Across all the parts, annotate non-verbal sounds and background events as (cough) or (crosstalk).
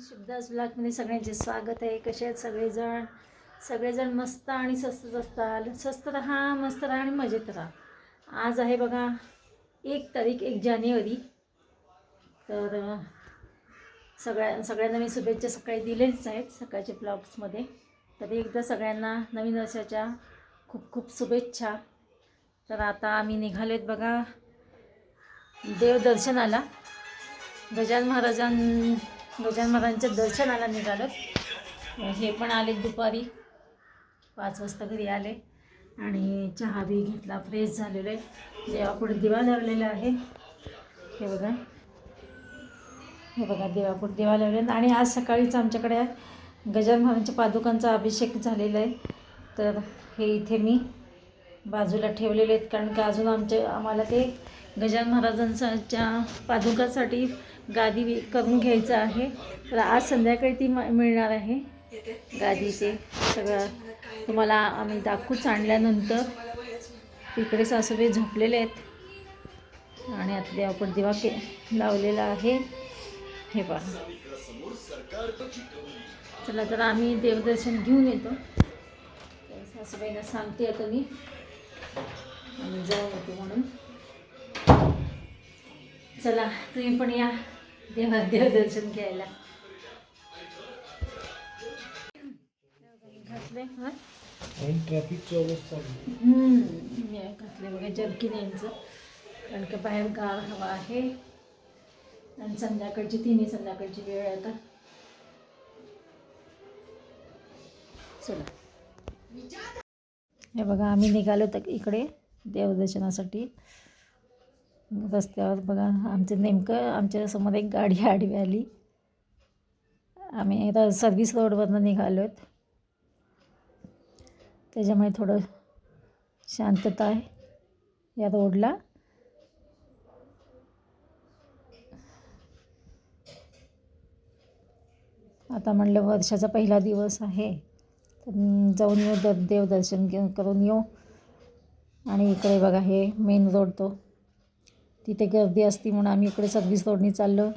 शुभदास ब्लॉगमध्ये सगळ्यांचे स्वागत आहे. कसे आहेत सगळेजण? सगळेजण मस्त आणि स्वस्तच असतात स्वस्त राहा मस्त राहा आणि मजेत राहा. आज आहे बघा एक तारीख एक जानेवारी. तर सगळ्या सगळ्यांना मी शुभेच्छा सकाळी दिलेच आहेत सकाळच्या ब्लॉग्समध्ये. तरी एकदा सगळ्यांना नवीन वर्षाच्या खूप खूप शुभेच्छा. तर आता आम्ही निघालेत बघा देवदर्शनाला. गजान महाराजां गजान महाराजांच्या दर्शनाला निघालोत. हे पण आले दुपारी. पाच वाजता घरी आले आणि चहा बी घेतला फ्रेश झालेलो. आहे देवापुढे दिवा लावलेला आहे. हे बघा. हे बघा देवापुढे दिवा लावले आणि आज सकाळीच आमच्याकडे गजान महाराजांच्या पादुकांचा अभिषेक झालेला आहे. तर हे इथे मी बाजूला ठेवलेले आहेत कारण का अजून आमचे आम्हाला ते गजान महाराजांच्या पादुकासाठी गादी करून घ्यायचं आहे. तर आज संध्याकाळी ती म- मिळणार आहे. गादीचे सगळं. तुम्हाला आम्ही दाखवूच आणल्यानंतर तिकडे सासूबाई झोपलेले आहेत. आणि आता देवापुढे दिवा के लावलेला आहे. हे पहा. चला तर आम्ही देवदर्शन घेऊन येतो. सासूबाईंना सांगते आता मी. आणि जाऊन येतो म्हणून. चला तुम्ही पण या. देवा देवदर्शन घ्यायला. घातले घातले बघा जर्किन यांचं. कारण का बाहेर गार हवा आहे. आणि संध्याकाळची तिन्ही संध्याकाळची वेळ आहे आता. चला. हे बघा आम्ही निघालो तर इकडे देवदर्शनासाठी. रस्त्यावर बघा आमचं नेमकं आमच्यासमोर एक गाडी (laughs) आडवी आली. आम्ही र सर्विस रोडवरनं निघालो आहेत. त्याच्यामुळे थोडं शांतता आहे या रोडला आता म्हणलं वर्षाचा पहिला दिवस आहे. तर जाऊन येऊ द देवदर्शन घेऊन करून येऊ. आणि इकडे बघा हे मेन रोड तो. तिथे गर्दी असती म्हणून आम्ही इकडे सगळी रोडनी चाललो.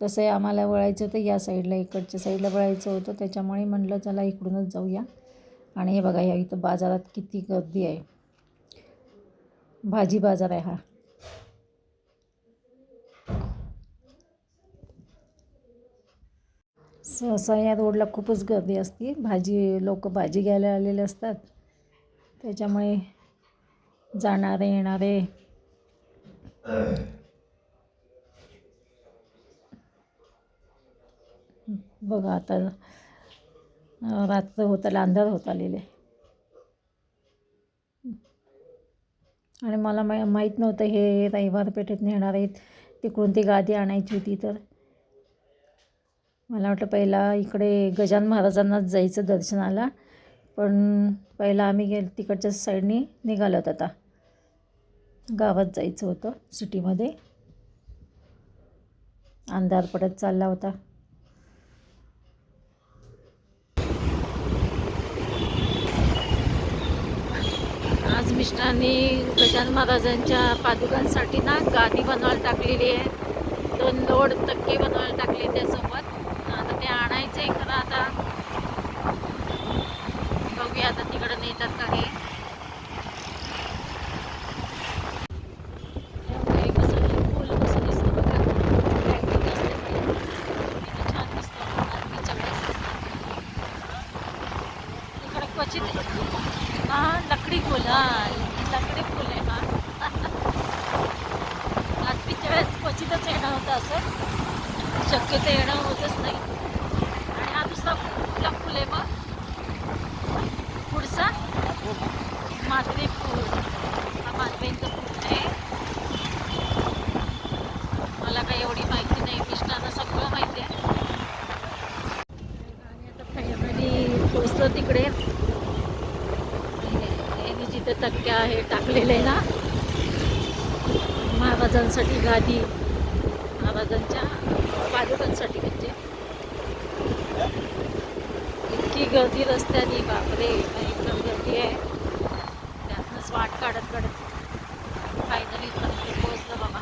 तसं आम्हाला वळायचं होतं या साईडला इकडच्या साईडला वळायचं होतं. त्याच्यामुळे म्हणलं चला इकडूनच जाऊया. आणि हे बघा या इथं बाजारात किती गर्दी आहे. भाजी बाजार आहे हा. सहसा या रोडला खूपच गर्दी असते. भाजी लोक भाजी घ्यायला आलेले असतात. त्याच्यामुळे जाणारे येणारे. बघा आता रात्र होत आलं अंधार होत आलेले आणि मला मा माहीत नव्हतं हे रविवार पेठेत नेणार आहेत. तिकडून ती गादी आणायची होती तर. मला वाटलं पहिला इकडे गजान महाराजांनाच जायचं दर्शनाला. पण पहिला आम्ही गेल तिकडच्या साईडनी निघालोत आता. गावात जायचं होतं सिटीमध्ये. अंधार पडत चालला होता. आज मिस्टरांनी गजान महाराजांच्या पादुकांसाठी ना गादी बनवायला टाकलेली आहे. दोन लोड तक्के बनवायला टाकले त्यासोबत आता ते आणायचं आहे खरं आता बघूया आता तिकडं नेतात का हे हे कसं फुल कसं दिसतं बघा Lighting असते पण. किती छान दिसतं आरतीच्या वेळेस. इकडे क्वचित हा लकडी फुल. हा लकडी फुल आहे हा. आरतीच्या वेळेस क्वचितच येणं होतं असं. शक्यतो येणं होतच नाही. आणि हा दुसरा कुठला फुल आहे मग माधवी फूल. हा माधवींचं फूल आहे. मला काही एवढी माहिती नाही मिष्टांना सगळं माहिती आहे. आणि आता फायनली पोचलो तिकडे. यांनी जिथे तक्क्या आहे टाकलेले ना महाराजांसाठी गादी महाराजांच्या पालकांसाठी म्हणजे. इतकी गर्दी रस्त्याने बापरे. माहिती आहे. त्यातनंच वाट काढत काढत फायनली इथपर्यंत पोहोचलं बाबा.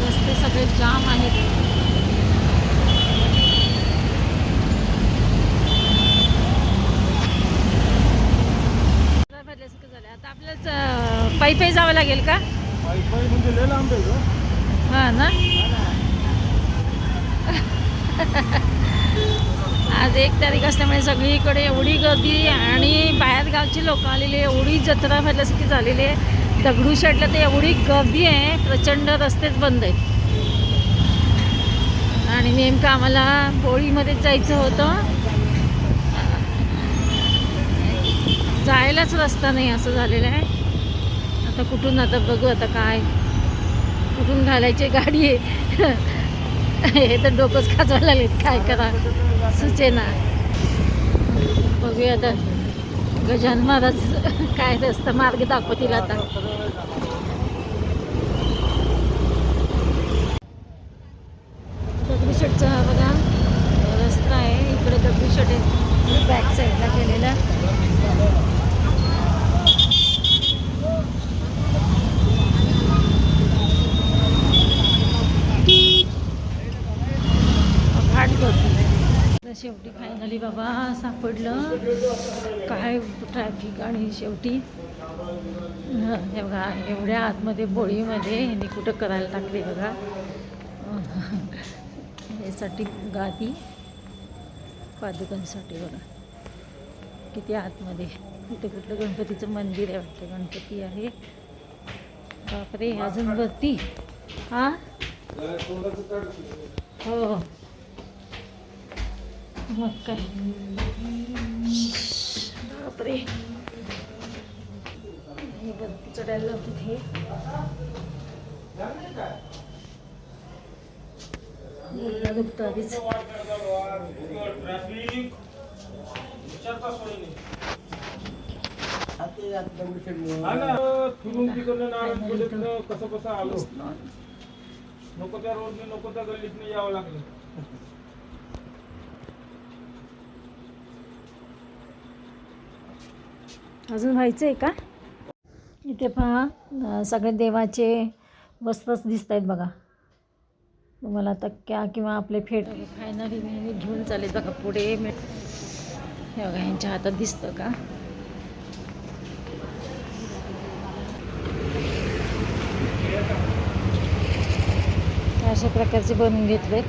रस्ते सगळे जाम आहेत. आता पायी पायी जावं लागेल का? हा ना. (laughs) आज एक तारीख असल्यामुळे सगळीकडे एवढी गर्दी आणि बाहेर गावची लोक आलेली आहे एवढी जत्रा भरल्यासारखी झालेली आहे. दगडूशेठला तर एवढी गर्दी आहे प्रचंड रस्तेच बंद आहेत. आणि नेमकं आम्हाला होळीमध्येच जायचं होतं. जायलाच रस्ता नाही असं झालेलं आहे. आता कुठून आता बघू आता काय. कुठून घालायची गाडी आहे. हे तर डोकंच खाजवायला लागलेत. काय करा? सुचेना. बघूया आता. गजान महाराज काय रस्ता मार्ग दाखवतील आता दगडूशेठचा हा बघा रस्ता आहे इकडे दगडूशेठ आहे बॅक साईडला केलेला घाट करतो शेवटी फायनली बाबा सापडलं. काय ट्रॅफिक आणि शेवटी हे बघा एवढ्या आतमध्ये बोळीमध्ये ह्यांनी कुठं करायला टाकले बघा. (laughs) यासाठी गादी पादुकांसाठी बघा. किती आतमध्ये. इथे कुठलं गणपतीचं मंदिर आहे वाटतं. गणपती आहे. बापरे अजून वरती हां हो. हो. मग काय बापरे. हे वरती चढायला हे मुलगा दुखतो आधीच. हा ना फिरून तिकडनं नारायणपूजेतनं कसं कसं आलो. नको त्या रोडने नको त्या गल्लीतनं यावं लागलं. अजून व्हायचं आहे का? इथे पहा सगळे देवाचे वस्त्रच दिसत आहेत बघा. तुम्हाला तक्क्या किंवा आपले फेट फायनली मी घेऊन चालेल बघा पुढे हे बघा यांच्या हातात दिसतं का? अशा प्रकारचे बनवून घेतले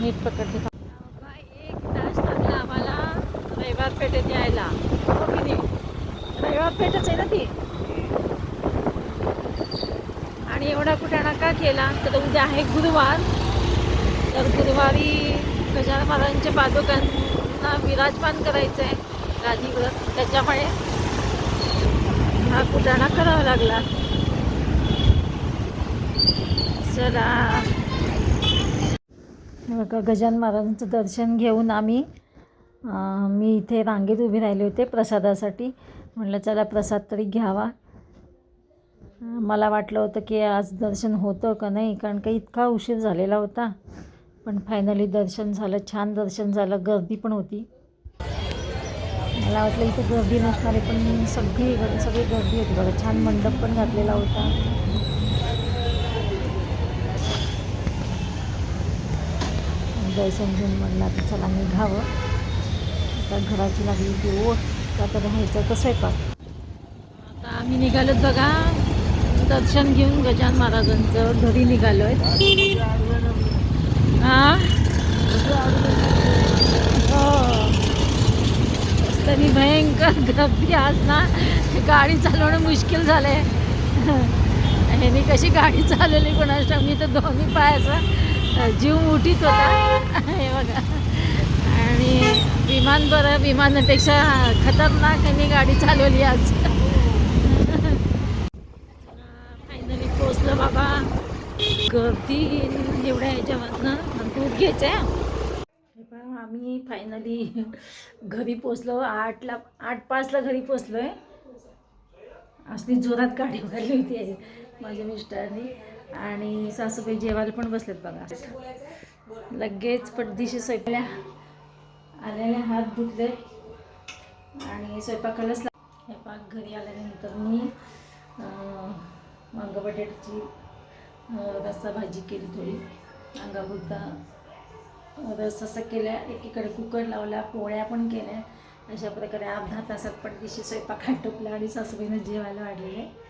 नीट पकडते एक तास लागला आम्हाला रविवार पेठेत यायला हो की नाही रविवार पेठच आहे ना ती. आणि एवढा कुठाणा का केला तर उद्या आहे गुरुवार. तर गुरुवारी गजानन महाराजांच्या पादुकांना विराजमान करायचं आहे गादीवर त्याच्यामुळे हा कुठाणा करावा लागला. चला. बघा गजान महाराजांचं दर्शन घेऊन आम्ही मी इथे रांगेत उभी राहिले होते प्रसादासाठी. म्हटलं चला प्रसाद तरी घ्यावा. मला वाटलं होतं की आज दर्शन होतं का नाही कारण का इतका उशीर झालेला होता. पण फायनली दर्शन झालं छान दर्शन झालं गर्दी पण होती. मला वाटलं इथं गर्दी नसणारे पण सगळी सगळी गर्दी होती बघा. छान मंडप पण घातलेला होता. दर्शन घेऊन म्हणलं चला निघावं. आता घराची लागली की ओट आता राहायचं कसं स्वयंपाक? आता आम्ही निघालोत बघा. दर्शन घेऊन गजान महाराजांचं घरी निघालो आहे हां? हो. तरी भयंकर गर्दी आज ना. गाडी चालवणं मुश्किल झालं आहे ह्यानी कशी गाडी चालवली कोणाच्या मी तर दोन्ही पायाचा जीव उठीत होता. हे बघा. आणि विमान बरं विमानापेक्षा खतरनाक यांनी गाडी चालवली आज. फायनली पोचलं बाबा. गर्दी एवढ्या ह्याच्यामधनं दूध घ्यायचं आहे आम्ही फायनली घरी पोचलो आठला आठ पाचला घरी पोचलो आहे असली जोरात गाडी उघडली होती माझ्या मिस्टरांनी. आणि सासूबाई जेवायला पण बसलेत बघा. लगेच पटदिशी स्वयंपाल्या आलेले हात धुतले आणि स्वयंपाकालाच स्वयंपाक घरी आल्यानंतर मी अं, वांग बटाट्याची रस्सा भाजी केली थोडी. अंगापुरता रस असं केल्या एकीकडे कुकर लावला पोळ्या पण केल्या. अशा प्रकारे अर्धा तासात पटदिशी स्वयंपाक आटोपला आणि सासूबाईनं जेवायला वाढलेलं. आहे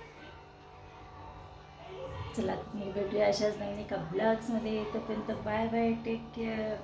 चला मी भेटूया अशाच नवीन एका ब्लॉग्समध्ये तोपर्यंत बाय बाय टेक केअर